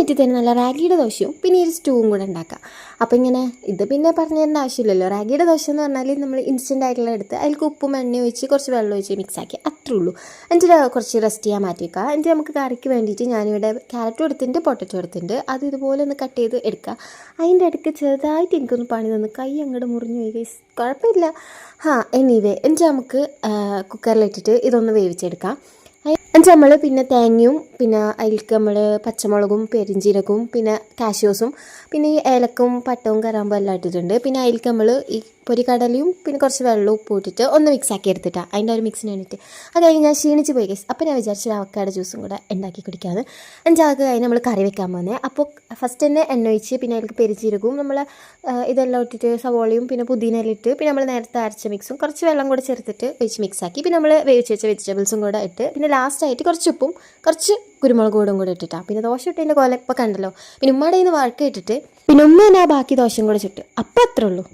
ആയിട്ട് തന്നെ നല്ല റാഗിയുടെ ദോശയും പിന്നെ ഒരു സ്റ്റൂവും കൂടെ ഉണ്ടാക്കാം. അപ്പോൾ ഇങ്ങനെ ഇത് പിന്നെ പറഞ്ഞു തരേണ്ട ആവശ്യമില്ലല്ലോ. റാഗിയുടെ ദോശ എന്ന് പറഞ്ഞാൽ നമ്മൾ ഇൻസ്റ്റന്റ് ആയിട്ടുള്ള എടുത്ത് അതിൽക്ക് ഉപ്പും എണ്ണ ഒഴിച്ച് കുറച്ച് വെള്ളം ഒഴിച്ച് മിക്സ് ആക്കി. അത്രേ ഉള്ളൂ. എന്നിട്ട് കുറച്ച് റെസ്റ്റ് ചെയ്യാൻ മാറ്റി വെക്കുക. എന്നിട്ട് നമുക്ക് കറിക്ക് വേണ്ടിയിട്ട് ഞാനിവിടെ ക്യാരറ്റ് എടുത്തിട്ടുണ്ട് പൊട്ടറ്റോ എടുത്തിട്ടുണ്ട് അത് ഇതുപോലെ ഒന്ന് കട്ട് ചെയ്ത് എടുക്കുക. അതിന്റെ ഇടയ്ക്ക് ചെറുതായിട്ട് എനിക്കൊന്ന് പണി തന്നു. കൈ അങ്ങോട്ട് മുറിഞ്ഞു പോയി. കുഴപ്പമില്ല. ഹാ എനിവേ എന്നിട്ട് നമുക്ക് കുക്കറിലിട്ടിട്ട് ഇതൊന്ന് വേവിച്ചെടുക്കാം. എന്നിട്ട് നമ്മൾ പിന്നെ തേങ്ങയും പിന്നെ അതിലേക്ക് നമ്മൾ പച്ചമുളകും പെരിഞ്ചീരകവും പിന്നെ കാഷ്യൂസും പിന്നെ ഈ ഏലക്കും പട്ടവും കറാമ്പും എല്ലാം ഇട്ടിട്ടുണ്ട്. പിന്നെ അതിലേക്ക് നമ്മൾ ഈ പൊരിക്കടലയും പിന്നെ കുറച്ച് വെള്ളവും ഉപ്പ് ഇട്ടിട്ട് ഒന്ന് മിക്സ് ആക്കി എടുത്തിട്ടാണ് അതിന്റെ ഒരു മിക്സിന് വേണ്ടിയിട്ട്. അത് കഴിഞ്ഞ് ഞാൻ ക്ഷീണിച്ച് പോയി കേസ് അപ്പോൾ ഞാൻ വിചാരിച്ചു അവക്കാട് ജ്യൂസും കൂടെ ഉണ്ടാക്കി കുടിക്കാമെന്ന് അഞ്ചാൾക്ക് കഴിഞ്ഞ് നമ്മൾ കറി വെക്കാൻ പോകുന്നത് അപ്പോൾ ഫസ്റ്റ് തന്നെ എണ്ണ ഒഴിച്ച് പിന്നെ അതിലേക്ക് പെരിഞ്ചീരകവും നമ്മൾ ഇതെല്ലാം ഇട്ടിട്ട് സവോളയും പിന്നെ പുതിന ഇട്ട് പിന്നെ നമ്മൾ നേരത്തെ അരച്ച മിക്സും കുറച്ച് വെള്ളം കൂടെ ചേർത്തിട്ട് ഒഴിച്ച് മിക്സ് ആക്കി. പിന്നെ നമ്മൾ വേവിച്ച് വെച്ച വെജിറ്റബിൾസും കൂടെ ഇട്ട് പിന്നെ ലാസ്റ്റായിട്ട് കുറച്ച് ഉപ്പും കുറച്ച് കുരുമുളക് കൂടും കൂടെ ഇട്ടിട്ടാണ് പിന്നെ ദോശ ഇട്ടതിന്റെ കോല ഇപ്പോൾ കണ്ടല്ലോ. പിന്നെ ഉമ്മയുടെ നിന്ന് വഴക്ക് ഇട്ടിട്ട് പിന്നെ ഉമ്മ തന്നെ ബാക്കി ദോശയും കൂടെ ചുട്ട്. അപ്പോൾ അത്രേ ഉള്ളൂ.